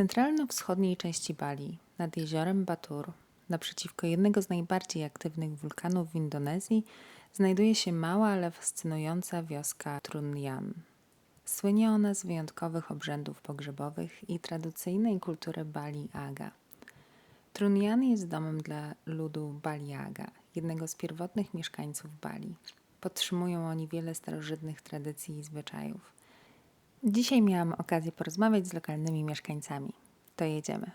centralno-wschodniej części Bali, nad jeziorem Batur, naprzeciwko jednego z najbardziej aktywnych wulkanów w Indonezji, znajduje się mała, ale fascynująca wioska Trunyan. Słynie ona z wyjątkowych obrzędów pogrzebowych i tradycyjnej kultury Bali Aga. Trunyan jest domem dla ludu Bali Aga, jednego z pierwotnych mieszkańców Bali. Podtrzymują oni wiele starożytnych tradycji i zwyczajów. Dzisiaj miałam okazję porozmawiać z lokalnymi mieszkańcami. To jedziemy.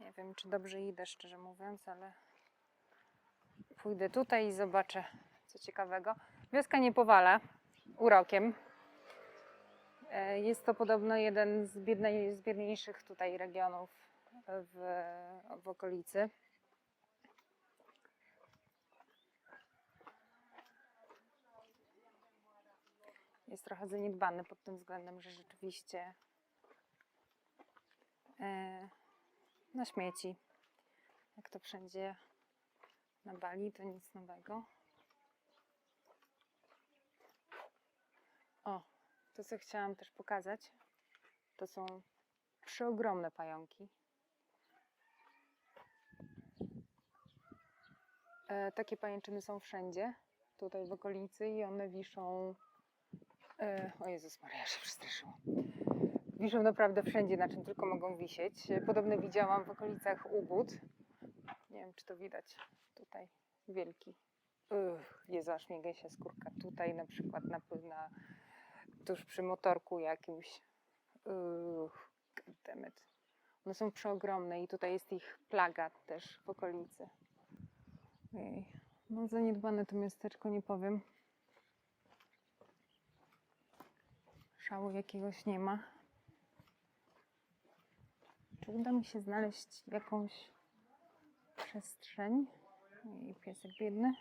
Nie wiem, czy dobrze idę, szczerze mówiąc, ale pójdę tutaj i zobaczę, co ciekawego. Wioska nie powala urokiem. E, Jest to podobno jeden z, z biedniejszych tutaj regionów w, w okolicy. Jest trochę zaniedbany pod tym względem, że rzeczywiście e, na śmieci, jak to wszędzie na Bali, to nic nowego. O, to co chciałam też pokazać, to są przeogromne pająki. E, takie pajęczyny są wszędzie, tutaj w okolicy i one wiszą... E, o Jezus Maria, się przestraszyłam. Wiszą naprawdę wszędzie, na czym tylko mogą wisieć. Podobne widziałam w okolicach Ubud. Nie wiem, czy to widać tutaj. Wielki. Uch, Jezu, aż mi gęsia skórka. Tutaj na przykład na, na, tuż przy motorku jakimś. Uch. One są przeogromne i tutaj jest ich plaga też w okolicy. Ojej. No zaniedbane to miasteczko, nie powiem. Szału jakiegoś nie ma. Czy uda mi się znaleźć jakąś przestrzeń? I piesek biedny.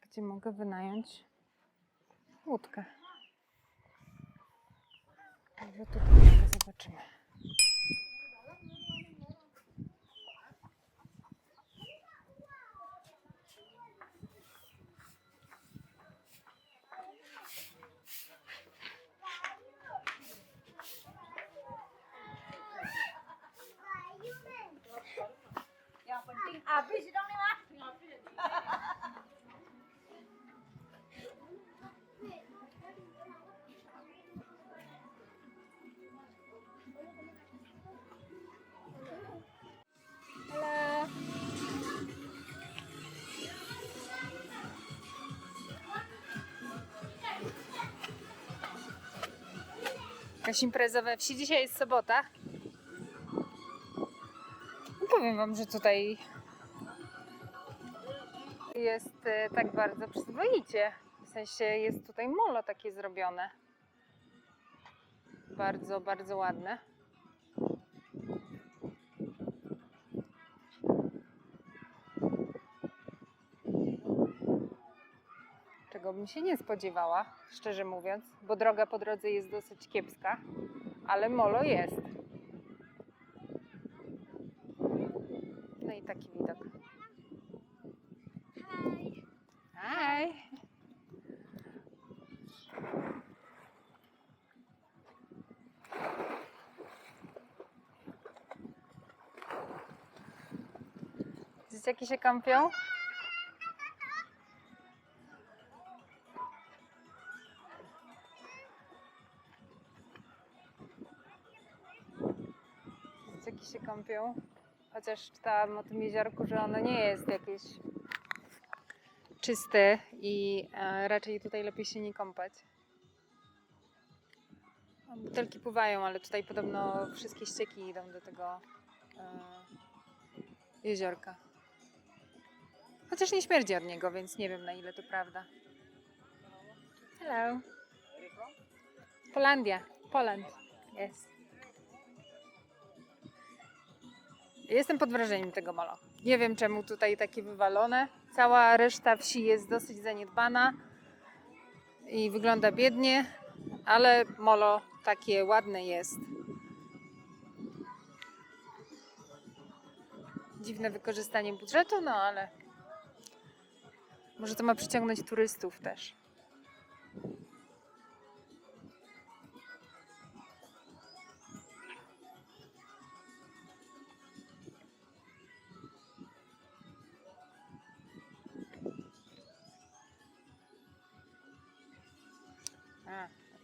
Gdzie mogę wynająć łódkę. Może tutaj zobaczymy. laughing. I bet you don't laughing. Jakaś impreza we wsi. Dzisiaj jest sobota. Powiem wam, że tutaj jest e, tak bardzo przyzwoicie. W sensie jest tutaj molo takie zrobione. Bardzo, bardzo ładne. Czego bym się nie spodziewała, szczerze mówiąc, bo droga po drodze jest dosyć kiepska, ale molo jest. No i taki widok. Hej! Dzieciaki się kąpią? Dzieciaki się kąpią. Chociaż czytałam o tym jeziorku, że ono nie jest jakieś czyste i e, raczej tutaj lepiej się nie kąpać. Butelki pływają, ale tutaj podobno wszystkie ścieki idą do tego e, jeziorka. Chociaż nie śmierdzi od niego, więc nie wiem na ile to prawda. Hello. Polandia. Poland. Yes. Jestem pod wrażeniem tego molo. Nie wiem czemu tutaj takie wywalone. Cała reszta wsi jest dosyć zaniedbana i wygląda biednie, ale molo takie ładne jest. Dziwne wykorzystanie budżetu, no ale może to ma przyciągnąć turystów też.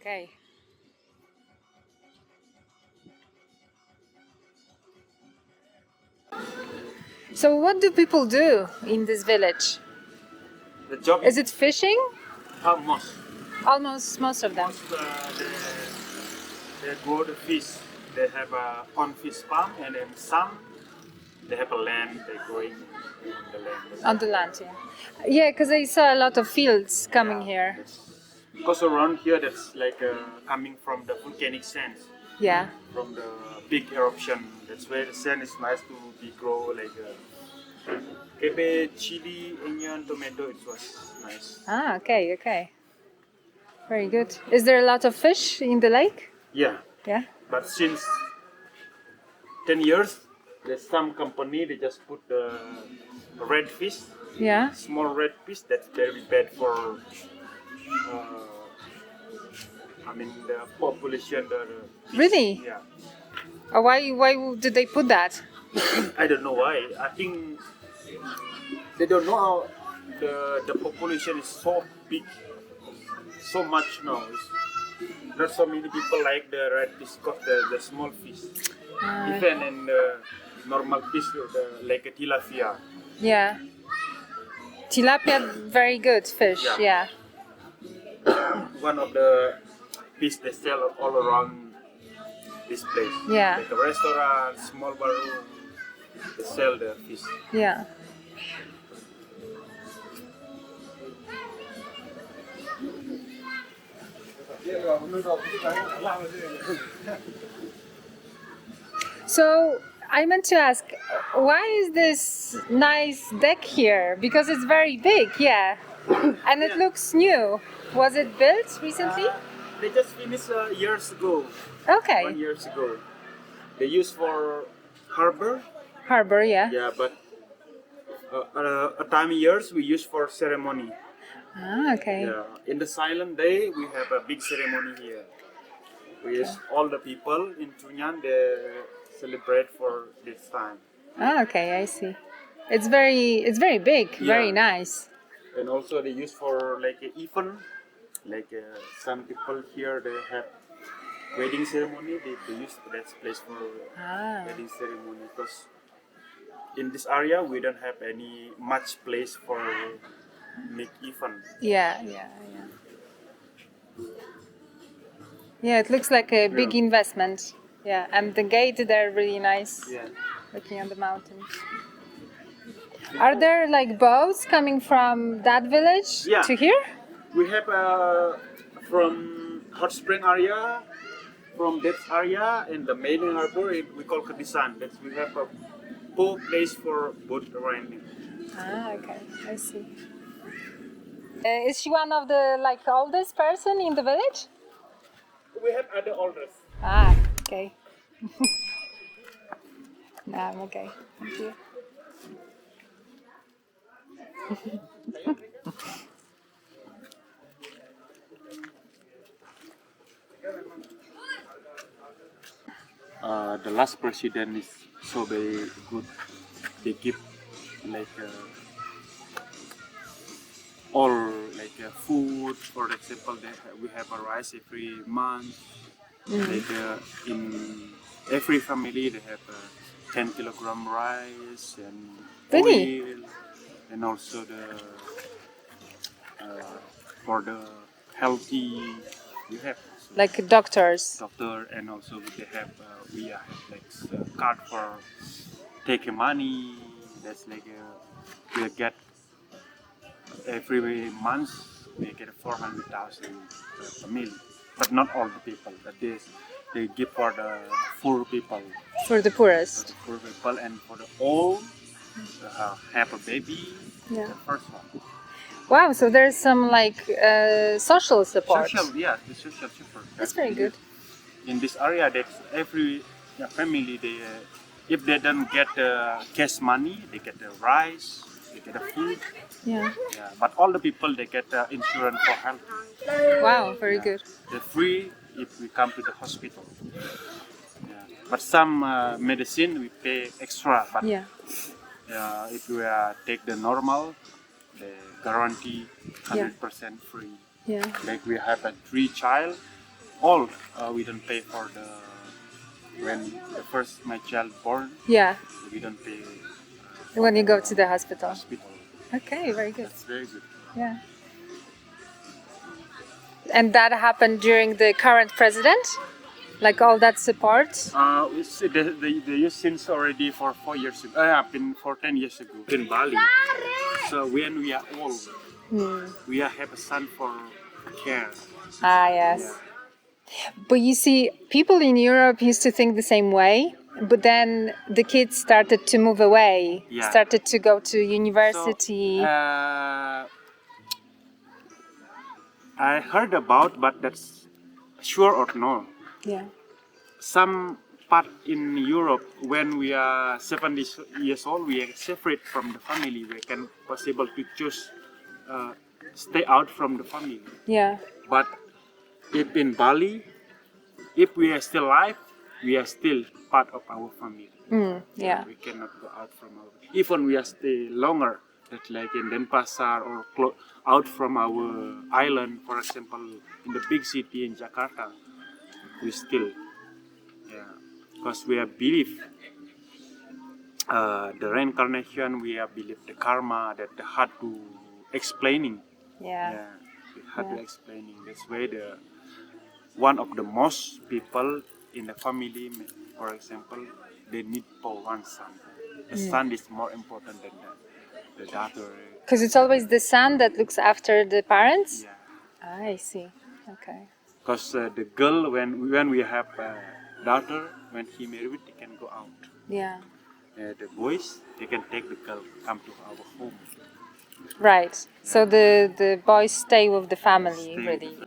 Okay. So, what do people do in this village? The job Is it fishing? almost. Almost most of them. Uh, they, they grow the fish. They have a pond fish farm, and then some they have a land. they're growing on the land. On the land, yeah. Yeah, because I saw a lot of fields coming Yeah, here. Because around here, that's like uh, coming from the volcanic sands, Yeah. from the big eruption. That's where the sand is nice to be grow like uh, cabbage, chili, onion, tomato. It was nice. Ah, okay, okay. Very good. Is there a lot of fish in the lake? Yeah, Yeah. but since 10 years, there's some company they just put the red fish, Yeah. small red fish that's very bad for. Uh, I mean the population. The, the Really? Yeah. Uh, why? Why did they put that? I don't know why. I think they don't know how the the population is so big, so much now. It's not so many people like the red fish, cause the, the small fish. Uh, Even in the normal fish, the, like a tilapia. yeah. Tilapia, very good fish. Yeah. Yeah. One of the fish they sell all around this place. Yeah. Like a restaurant, small baru, they sell the fish. Yeah. So I meant to ask, why is this nice deck here? Because it's very big, yeah, and it looks new. Was it built recently? Uh, they just finished uh, years ago. Okay, One years ago. They use for harbor. harbor, yeah. Yeah, but uh, uh, a time years we use for ceremony. Ah, okay. Yeah. In the silent day we have a big ceremony here. We use all the people in Tunyan they celebrate for this time. Ah, okay, I see. It's very, it's very big, very nice. And also they use for like a event. Like uh, some people here they have wedding ceremony. They, they use that place for Ah, wedding ceremony because in this area we don't have any much place for make event. yeah, yeah, yeah. Yeah, it looks like a big Yeah. investment. Yeah, and the gate they're really nice. Yeah. looking at the mountains. Are there like boats coming from that village Yeah. to here? We have uh, from hot spring area, from that area, and the main harbor we call Kedisan. That's we have a full place for boat riding. Ah, okay, I see. Uh, is she one of the like oldest person in the village? We have other orders. Ah, okay. no, I'm okay. Thank you. Uh, the last president is so very good. They give like uh, all like uh, food. For example, they we have a rice every month. Like uh, in every family, they have uh, 10 kilogram rice and Really? oil, and also the uh, for the healthy. We have Like doctors. doctor and also they have uh, we have like uh, card for taking money that's like uh, we get every month we get 400,000 a meal but not all the people but this they give for the poor people For the poorest. for the poor people and for the old uh, have a baby Yeah. the first one Wow, so there's some like uh, social support. social yeah the social support That's very good. in this area that every yeah, family they uh, if they don't get uh, cash money they get the rice they get the food Yeah. yeah. but all the people they get uh, insurance for health Wow, very good. they're free if we come to the hospital yeah. but some uh, medicine we pay extra but Yeah. uh, if we uh, take the normal they guarantee 100% free Yeah. like we have a three child all uh, we don't pay for the when the first my child born Yeah, we don't pay when you go to the hospital. hospital. Okay, very good. That's very good. Yeah. And that happened during the current president? Like all that support? Uh, it's, they, they, they use since already for four years ago. Uh, been for ten years ago in Bali. So when we are old, Hmm. we are have a son for care. Ah, yes. But you see, people in Europe used to think the same way, but then the kids started to move away, Yeah. started to go to So, university. uh, I heard about, but that's sure or no. yeah. Some part in Europe, when we are 70 years old, we are separate from the family. We can possible to choose uh, stay out from the family. Yeah. But if in Bali, if we are still alive, we are still part of our family. Mm, yeah. We cannot go out from our. Even we are stay longer, that like in Denpasar or clo- out from our island, for example, in the big city in Jakarta, we still, because we have belief. Uh, the reincarnation, we have believe the karma that the hard to explaining. Yeah. Yeah, we had to Yeah. explaining. That's why the one of the most people in the family, for example, they need for one son. The son is more important than the, the daughter. Because it's always the son that looks after the parents? Yeah, I see. Okay. because uh, the girl when when we have a daughter, when he married, they can go out. Yeah. Uh, the boys, they can take the girl come to our home. Right. So the, the boys stay with the family, Stay really.